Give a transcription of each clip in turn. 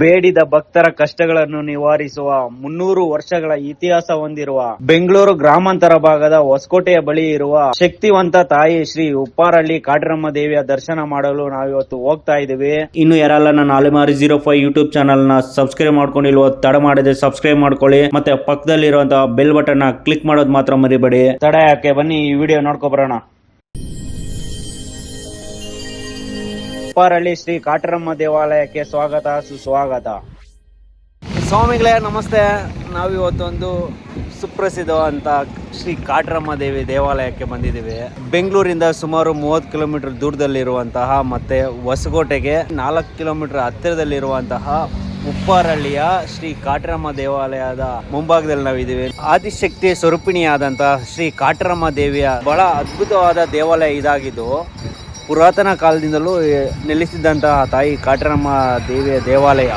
ಬೇಡಿದ ಭಕ್ತರ ಕಷ್ಟಗಳನ್ನು ನಿವಾರಿಸುವ ಮುನ್ನೂರು ವರ್ಷಗಳ ಇತಿಹಾಸ ಹೊಂದಿರುವ ಬೆಂಗಳೂರು ಗ್ರಾಮಾಂತರ ಭಾಗದ ಹೊಸಕೋಟೆಯ ಬಳಿ ಇರುವ ಶಕ್ತಿವಂತ ತಾಯಿ ಶ್ರೀ ಉಪ್ಪಾರಳ್ಳಿ ಕಾಟರಮ್ಮ ದೇವಿಯ ದರ್ಶನ ಮಾಡಲು ನಾವಿವತ್ತು ಹೋಗ್ತಾ ಇದೀವಿ ಇನ್ನು ಯಾರಲ್ಲ ನನ್ನ ಅಲೆಮಾರಿ ಜೀರೋ ಫೈವ್ ಯೂಟ್ಯೂಬ್ ಚಾನಲ್ನ ಸಬ್ಸ್ಕ್ರೈಬ್ ಮಾಡ್ಕೊಂಡಿಲ್ವೋ, ತಡ ಮಾಡದೆ ಸಬ್ಸ್ಕ್ರೈಬ್ ಮಾಡ್ಕೊಳ್ಳಿ. ಮತ್ತೆ ಪಕ್ಕದಲ್ಲಿರುವಂತಹ ಬೆಲ್ ಬಟನ್ ಕ್ಲಿಕ್ ಮಾಡೋದು ಮಾತ್ರ ಮರಿಬೇಡಿ. ತಡ ಯಾಕೆ? ಬನ್ನಿ, ಈ ವಿಡಿಯೋ ನೋಡ್ಕೊ ಬರೋಣ ಉಪ್ಪಾರಳ್ಳಿ ಶ್ರೀ ಕಾಟರಮ್ಮ ದೇವಾಲಯಕ್ಕೆ ಸ್ವಾಗತ, ಸುಸ್ವಾಗತ. ಸ್ವಾಮಿಗಳೇ, ನಮಸ್ತೆ. ನಾವಿವತ್ತೊಂದು ಸುಪ್ರಸಿದ್ಧವಂತ ಶ್ರೀ ಕಾಟರಮ್ಮ ದೇವಿ ದೇವಾಲಯಕ್ಕೆ ಬಂದಿದ್ದೀವಿ. ಬೆಂಗಳೂರಿಂದ ಸುಮಾರು ಮೂವತ್ತು ಕಿಲೋಮೀಟರ್ ದೂರದಲ್ಲಿರುವಂತಹ ಮತ್ತೆ ಹೊಸಕೋಟೆಗೆ ನಾಲ್ಕು ಕಿಲೋಮೀಟರ್ ಹತ್ತಿರದಲ್ಲಿರುವಂತಹ ಉಪ್ಪಾರಳ್ಳಿಯ ಶ್ರೀ ಕಾಟರಮ್ಮ ದೇವಾಲಯದ ಮುಂಭಾಗದಲ್ಲಿ ನಾವಿದ್ದೀವಿ. ಆದಿಶಕ್ತಿ ಸ್ವರೂಪಿಣಿಯಾದಂತಹ ಶ್ರೀ ಕಾಟರಮ್ಮ ದೇವಿಯ ಬಹಳ ಅದ್ಭುತವಾದ ದೇವಾಲಯ ಇದಾಗಿದ್ದು ಪುರಾತನ ಕಾಲದಿಂದಲೂ ನೆಲೆಸಿದ್ದಂತಹ ತಾಯಿ ಕಾಟರಮ್ಮ ದೇವಿಯ ದೇವಾಲಯ.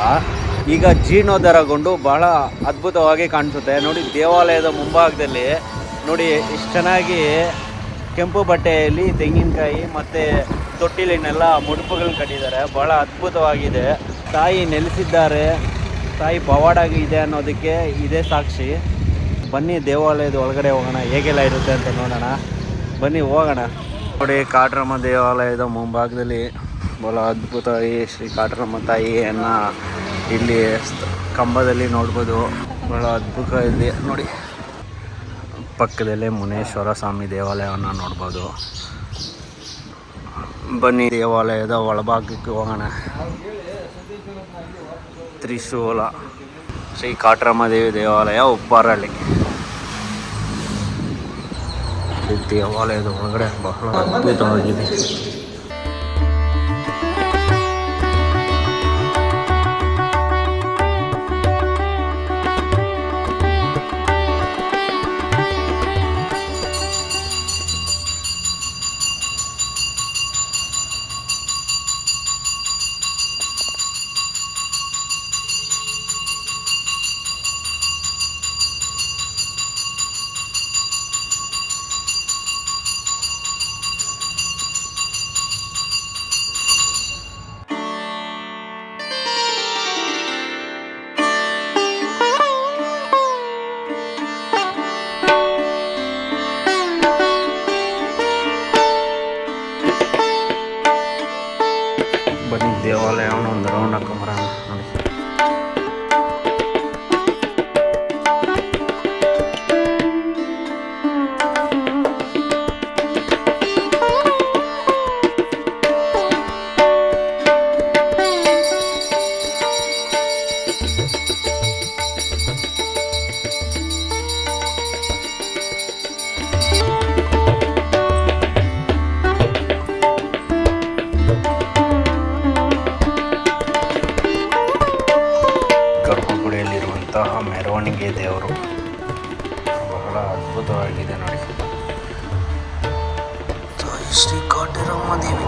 ಈಗ ಜೀರ್ಣೋದ್ಧಾರಗೊಂಡು ಬಹಳ ಅದ್ಭುತವಾಗಿ ಕಾಣಿಸುತ್ತೆ. ನೋಡಿ, ದೇವಾಲಯದ ಮುಂಭಾಗದಲ್ಲಿ ನೋಡಿ, ಇಷ್ಟು ಚೆನ್ನಾಗಿ ಕೆಂಪು ಬಟ್ಟೆಯಲ್ಲಿ ತೆಂಗಿನಕಾಯಿ ಮತ್ತು ತೊಟ್ಟಿಲಿನೆಲ್ಲ ಮುಡುಪುಗಳನ್ನ ಕಟ್ಟಿದ್ದಾರೆ. ಬಹಳ ಅದ್ಭುತವಾಗಿದೆ. ತಾಯಿ ನೆಲೆಸಿದ್ದಾರೆ. ತಾಯಿ ಪವಾಡಾಗಿ ಇದೆ ಅನ್ನೋದಕ್ಕೆ ಇದೇ ಸಾಕ್ಷಿ. ಬನ್ನಿ ದೇವಾಲಯದ ಒಳಗಡೆ ಹೋಗೋಣ. ಹೇಗೆಲ್ಲ ಇರುತ್ತೆ ಅಂತ ನೋಡೋಣ. ಬನ್ನಿ ಹೋಗೋಣ. ನೋಡಿ, ಕಾಟರಮ್ಮ ದೇವಾಲಯದ ಮುಂಭಾಗದಲ್ಲಿ ಬಹಳ ಅದ್ಭುತವಾಗಿ ಶ್ರೀ ಕಾಟರಮ್ಮ ತಾಯಿಯನ್ನ ಇಲ್ಲಿ ಕಂಬದಲ್ಲಿ ನೋಡ್ಬೋದು. ಬಹಳ ಅದ್ಭುತ ಇದೆ. ನೋಡಿ, ಪಕ್ಕದಲ್ಲೇ ಮುನೇಶ್ವರ ಸ್ವಾಮಿ ದೇವಾಲಯವನ್ನು ನೋಡ್ಬೋದು. ಬನ್ನಿ, ದೇವಾಲಯದ ಒಳಭಾಗಕ್ಕೆ ಹೋಗೋಣ. ತ್ರಿಶೂಲ, ಶ್ರೀ ಕಾಟರಮ್ಮ ದೇವಿ ದೇವಾಲಯ ಉಪ್ಪಾರಳ್ಳಿ ಈ ದೇವಾಲಯದ ಒಳಗಡೆ ಬಹಳ ಅದ್ಭುತವಾಗಿದೆ ಬನ್ನಿ ದೇವಾಲಯವನ್ನು ಒಂದು ರೌಂಡ್ ಮೆರವಣಿಗೆ ದೇವರು. ಬಹಳ ಅದ್ಭುತವಾಗಿದೆ ನೋಡಿ. ಶ್ರೀ ಕಾಟರಮ್ಮ ದೇವಿ.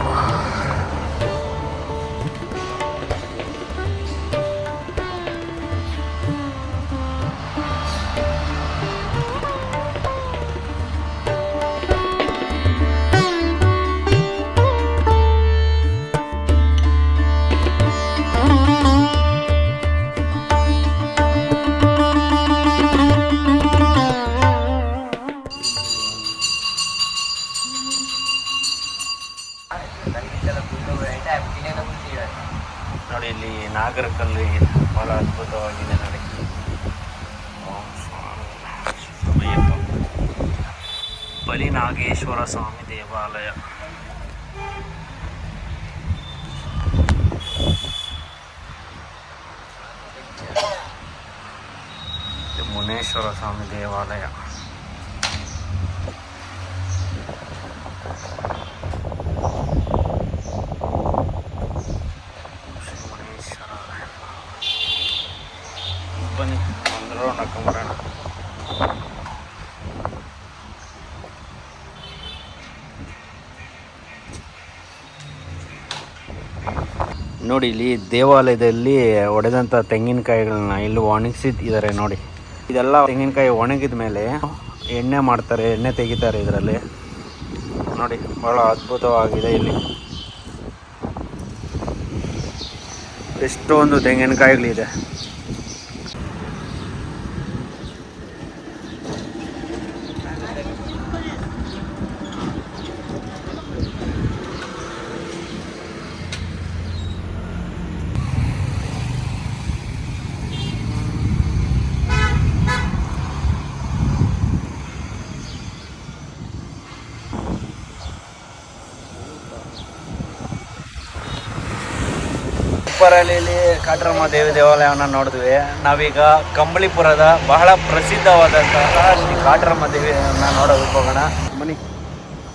ನೋಡಿ, ಇಲ್ಲಿ ನಾಗರಕಲ್ಲಿ ಬಹಳ ಅದ್ಭುತವಾಗಿದೆ ನೋಡಿ. ಓಂ, ಸ್ವಾಮಿ, ಅಯ್ಯಪ್ಪ. ಬಲಿನಾಗೇಶ್ವರ ಸ್ವಾಮಿ ದೇವಾಲಯ. ಇದು ಮುನೇಶ್ವರ ಸ್ವಾಮಿ ದೇವಾಲಯ ಶ್ರೀ ಮುನೇಶ್ವರ ಬನ್ನಿ ಒಂದು ರೌಂಡ್ ಹಾಕೊಂಬರೋಣ ನೋಡಿ, ಇಲ್ಲಿ ದೇವಾಲಯದಲ್ಲಿ ಒಡೆದಂಥ ತೆಂಗಿನಕಾಯಿಗಳನ್ನ ಇಲ್ಲಿ ಒಣಗಿಸಿದ್ದಾರೆ ನೋಡಿ. ಇದೆಲ್ಲ ತೆಂಗಿನಕಾಯಿ ಒಣಗಿದ ಮೇಲೆ ಎಣ್ಣೆ ಮಾಡ್ತಾರೆ, ಎಣ್ಣೆ ತೆಗಿತಾರೆ ಇದರಲ್ಲಿ. ನೋಡಿ, ಬಹಳ ಅದ್ಭುತವಾಗಿದೆ ಇಲ್ಲಿ. ಎಷ್ಟೊಂದು ತೆಂಗಿನಕಾಯಿಗಳಿದೆ. ಉಪ್ಪರಳ್ಳಿಯಲ್ಲಿ ಕಾಟರಮ್ಮ ದೇವಿ ದೇವಾಲಯವನ್ನು ನೋಡಿದ್ವಿ. ನಾವೀಗ ಕಂಬಳಿಪುರದ ಬಹಳ ಪ್ರಸಿದ್ಧವಾದಂತಹ ಶ್ರೀ ಕಾಟರಮ್ಮ ದೇವಿಯನ್ನು ನೋಡೋದಕ್ಕೆ ಹೋಗೋಣ. ಬನ್ನಿ